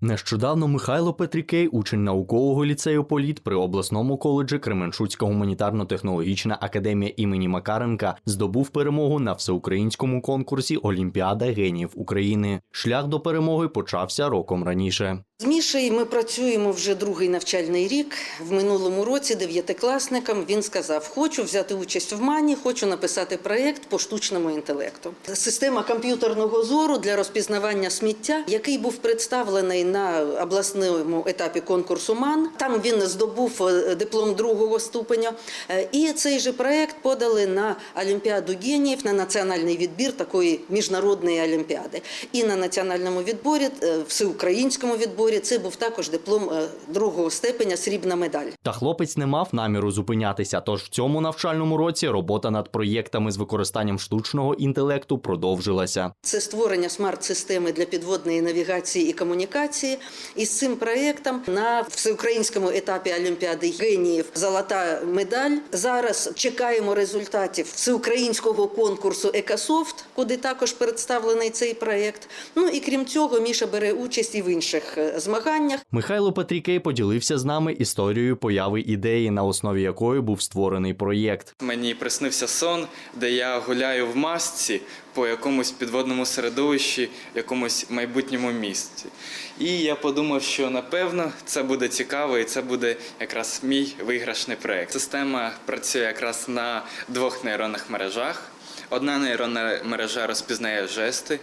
Нещодавно Михайло Петрікей, учень наукового ліцею Політ при обласному коледжі Кременчуцька гуманітарно-технологічна академія імені Макаренка, здобув перемогу на всеукраїнському конкурсі Олімпіада геніїв України. Шлях до перемоги почався роком раніше. З Мішею ми працюємо вже другий навчальний рік. В минулому році дев'ятикласникам він сказав: хочу взяти участь в мані, хочу написати проєкт по штучному інтелекту. Система комп'ютерного зору для розпізнавання сміття, який був представлений на обласному етапі конкурсу МАН. Там він здобув е, диплом другого ступеня. Е, І цей же проєкт подали на Олімпіаду геніїв на національний відбір такої міжнародної олімпіади. І на національному відборі, е, всеукраїнському відборі, це був також диплом другого степеня, срібна медаль. Та хлопець не мав наміру зупинятися. Тож в цьому навчальному році робота над проєктами з використанням штучного інтелекту продовжилася. Це створення смарт-системи для підводної навігації і комунікації. І з цим проєктом на всеукраїнському етапі Олімпіади геніїв золота медаль. Зараз чекаємо результатів всеукраїнського конкурсу Екософт, куди також представлений цей проєкт. Ну і крім цього, Міша бере участь і в інших е, змаганнях. Михайло Петрікей поділився з нами історією появи ідеї, на основі якої був створений проєкт. Мені приснився сон, де я гуляю в масці по якомусь підводному середовищі, якомусь майбутньому місці. І я подумав, що напевно це буде цікаво, і це буде якраз мій виграшний проект. Система працює якраз на двох нейронних мережах. Одна нейронна мережа розпізнає жести.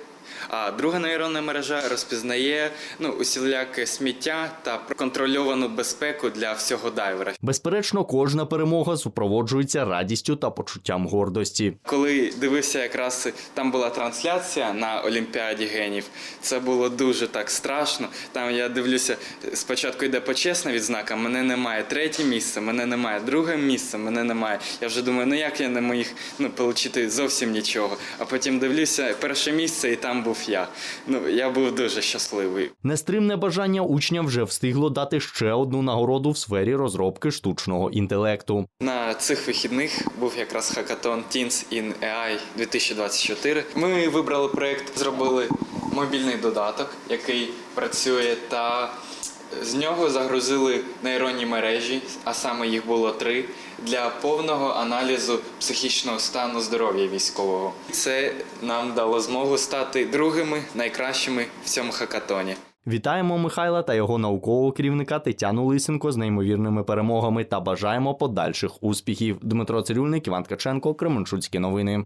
А друга нейронна мережа розпізнає ну, усіляке сміття та контрольовану безпеку для всього дайвера. Безперечно, кожна перемога супроводжується радістю та почуттям гордості. Коли дивився, якраз там була трансляція на Олімпіаді генів, це було дуже так страшно. Там я дивлюся, спочатку йде почесна відзнака, мене немає третє місце, мене немає друге місце, мене немає. Я вже думаю, ну як я не міг ну, отримати зовсім нічого. А потім дивлюся, перше місце, і там був я. Ну я був дуже щасливий. Нестримне бажання учня вже встигло дати ще одну нагороду в сфері розробки штучного інтелекту. На цих вихідних був якраз хакатон Teens in AI 2024. Ми вибрали проект, зробили мобільний додаток, який працює, та з нього загрузили нейронні мережі, а саме їх було три, для повного аналізу психічного стану здоров'я військового. Це нам дало змогу стати другими найкращими в цьому хакатоні. Вітаємо Михайла та його наукового керівника Тетяну Лисенко з неймовірними перемогами та бажаємо подальших успіхів. Дмитро Цирюльник, Іван Ткаченко, Кременчуцькі новини.